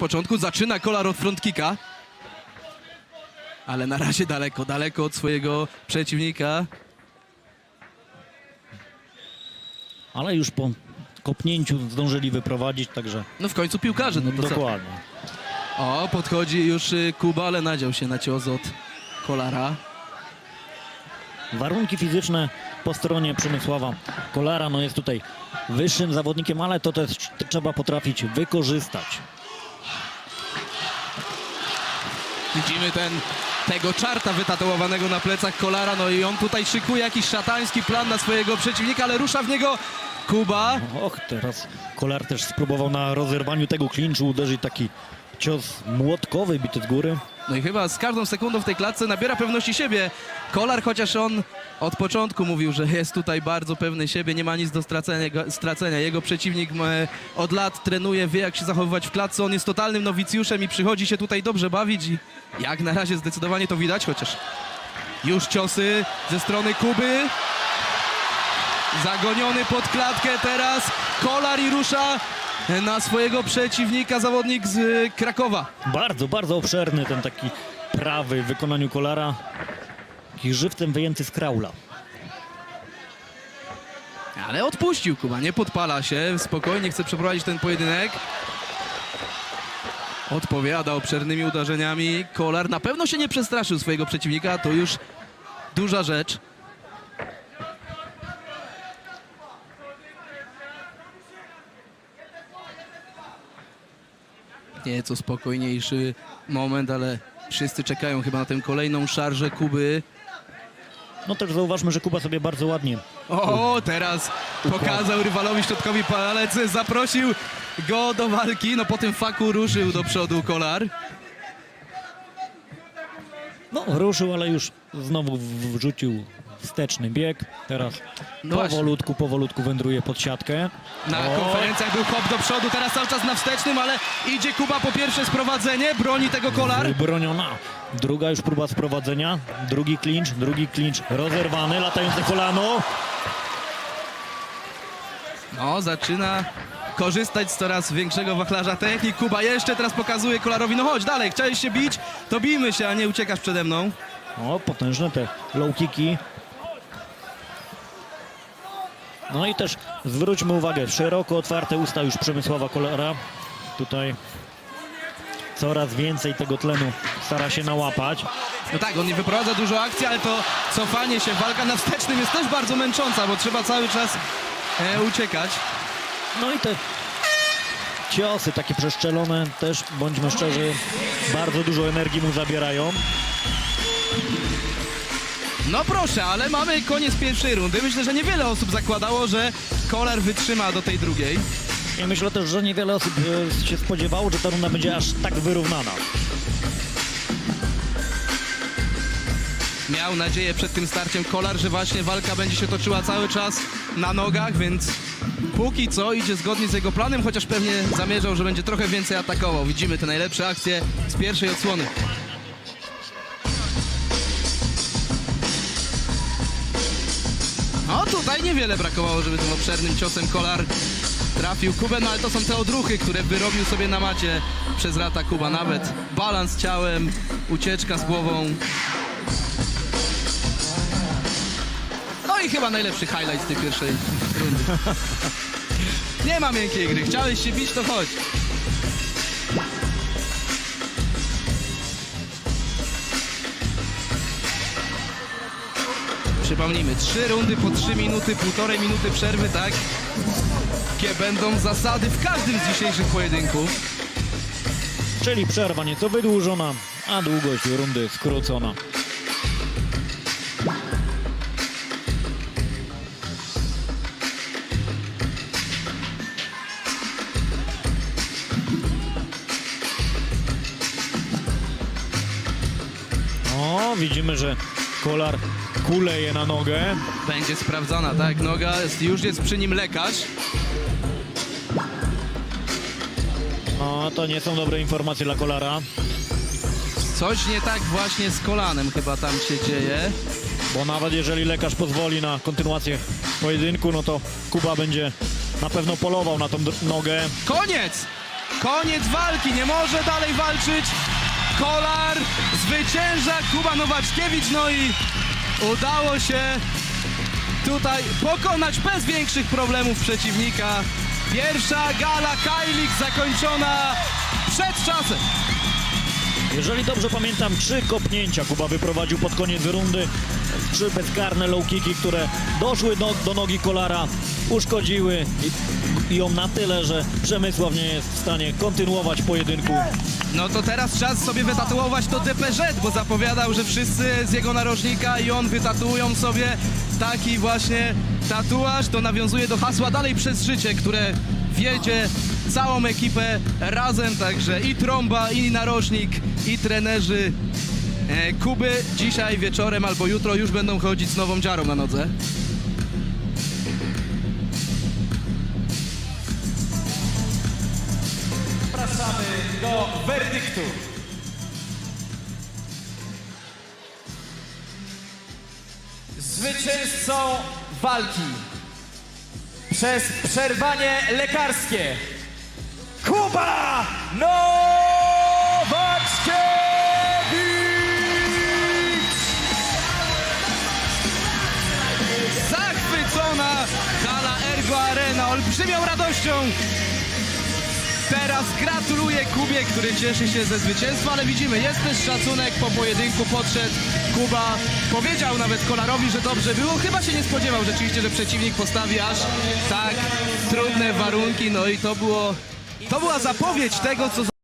początku zaczyna Kolar od front kicka. Ale na razie daleko, daleko od swojego przeciwnika. Ale już po kopnięciu zdążyli wyprowadzić, także No w końcu piłkarze, no to co? dokładnie. O, podchodzi już y, Kuba, ale nadział się na cios od Kolara. Warunki fizyczne po stronie Przemysława Kolara no jest tutaj wyższym zawodnikiem, ale to też trzeba potrafić wykorzystać. Widzimy ten, tego czarta wytatuowanego na plecach Kolara, no i on tutaj szykuje jakiś szatański plan na swojego przeciwnika, ale rusza w niego Kuba. Och, teraz Kolar też spróbował na rozerwaniu tego klinczu uderzyć taki cios młotkowy bity z góry. No i chyba z każdą sekundą w tej klatce nabiera pewności siebie. Kolar, chociaż on od początku mówił, że jest tutaj bardzo pewny siebie, nie ma nic do stracenia. Jego, przeciwnik od lat trenuje, wie jak się zachowywać w klatce. On jest totalnym nowicjuszem i przychodzi się tutaj dobrze bawić i jak na razie zdecydowanie to widać, chociaż już ciosy ze strony Kuby. Zagoniony pod klatkę teraz Kolar i rusza na swojego przeciwnika zawodnik z Krakowa. Bardzo, bardzo obszerny ten taki prawy w wykonaniu Kolara. Taki żywcem wyjęty z kraula. Ale odpuścił Kuba, nie podpala się, spokojnie chce przeprowadzić ten pojedynek. Odpowiada obszernymi uderzeniami. Kolar na pewno się nie przestraszył swojego przeciwnika, to już duża rzecz. Nieco spokojniejszy moment, ale wszyscy czekają chyba na tę kolejną szarżę Kuby. No też zauważmy, że Kuba sobie bardzo ładnie O, teraz pokazał rywalowi środkowi palec, zaprosił go do walki. No po tym faku ruszył do przodu Kolar. No, ruszył, ale już znowu wrzucił wsteczny bieg. Teraz No powolutku, powolutku wędruje pod siatkę. Na O, konferencjach był hop do przodu, teraz cały czas na wstecznym, ale idzie Kuba po pierwsze sprowadzenie, broni tego Kolar. Wybroniona. Druga już próba sprowadzenia. Drugi klincz, drugi klincz rozerwany, latające kolano. No, zaczyna korzystać z coraz większego wachlarza technik. Kuba jeszcze teraz pokazuje Kolarowi, no chodź dalej, chciałeś się bić, to bijmy się, a nie uciekasz przede mną. O, potężne te low kicki. No i też zwróćmy uwagę, szeroko otwarte usta już Przemysława Kolara. Tutaj coraz więcej tego tlenu stara się nałapać. No tak, on nie wyprowadza dużo akcji, ale to cofanie się, walka na wstecznym jest też bardzo męcząca, bo trzeba cały czas e, uciekać. No i te ciosy takie przeszczelone też, bądźmy szczerzy, bardzo dużo energii mu zabierają. No proszę, ale mamy koniec pierwszej rundy. Myślę, że niewiele osób zakładało, że Kolar wytrzyma do tej drugiej. I myślę też, że niewiele osób e, się spodziewało, że ta runda będzie aż tak wyrównana. Miał nadzieję przed tym starciem Kolar, że właśnie walka będzie się toczyła cały czas na nogach, więc póki co idzie zgodnie z jego planem, chociaż pewnie zamierzał, że będzie trochę więcej atakował. Widzimy te najlepsze akcje z pierwszej odsłony. Tutaj niewiele brakowało, żeby tym obszernym ciosem Kolar trafił Kubę, no ale to są te odruchy, które wyrobił sobie na macie przez lata Kuba. Nawet balans ciałem, ucieczka z głową. No i chyba najlepszy highlight z tej pierwszej rundy. Nie ma miękkiej gry. Chciałeś się bić, to chodź. Przypomnijmy, trzy rundy po trzy minuty, półtorej minuty przerwy, tak? Jakie będą zasady w każdym z dzisiejszych pojedynków. Czyli przerwa nieco wydłużona, a długość rundy skrócona. O, widzimy, że Kolar kuleje na nogę. Będzie sprawdzona, tak? Noga, już jest przy nim lekarz. No, to nie są dobre informacje dla Kolara. Coś nie tak właśnie z kolanem chyba tam się dzieje. Bo nawet jeżeli lekarz pozwoli na kontynuację pojedynku, no to Kuba będzie na pewno polował na tą nogę. Koniec! Koniec walki, nie może dalej walczyć. Kolar zwycięża Kuba Nowaczkiewicz, no i udało się tutaj pokonać bez większych problemów przeciwnika. Pierwsza gala Kajlik zakończona przed czasem. Jeżeli dobrze pamiętam, trzy kopnięcia Kuba wyprowadził pod koniec rundy. Trzy bezkarne low kicki, które doszły do, do nogi Kolara, uszkodziły ją na tyle, że Przemysław nie jest w stanie kontynuować pojedynku. No to teraz czas sobie wytatuować to DPZ, bo zapowiadał, że wszyscy z jego narożnika i on wytatuują sobie taki właśnie tatuaż. To nawiązuje do hasła dalej przez życie, które wiedzie całą ekipę razem, także i trąba, i narożnik, i trenerzy e, Kuby dzisiaj wieczorem albo jutro już będą chodzić z nową dziarą na nodze. Do werdyktu. Zwycięzcą walki przez przerwanie lekarskie Kuba Nowaczkiewicz! Zachwycona hala Ergo Arena olbrzymią radością. Teraz gratuluję Kubie, który cieszy się ze zwycięstwa, ale widzimy, jest też szacunek po pojedynku, podszedł. Kuba, powiedział nawet Kolarowi, że dobrze było, chyba się nie spodziewał rzeczywiście, że przeciwnik postawi aż tak trudne warunki, no i to było, to była zapowiedź tego, co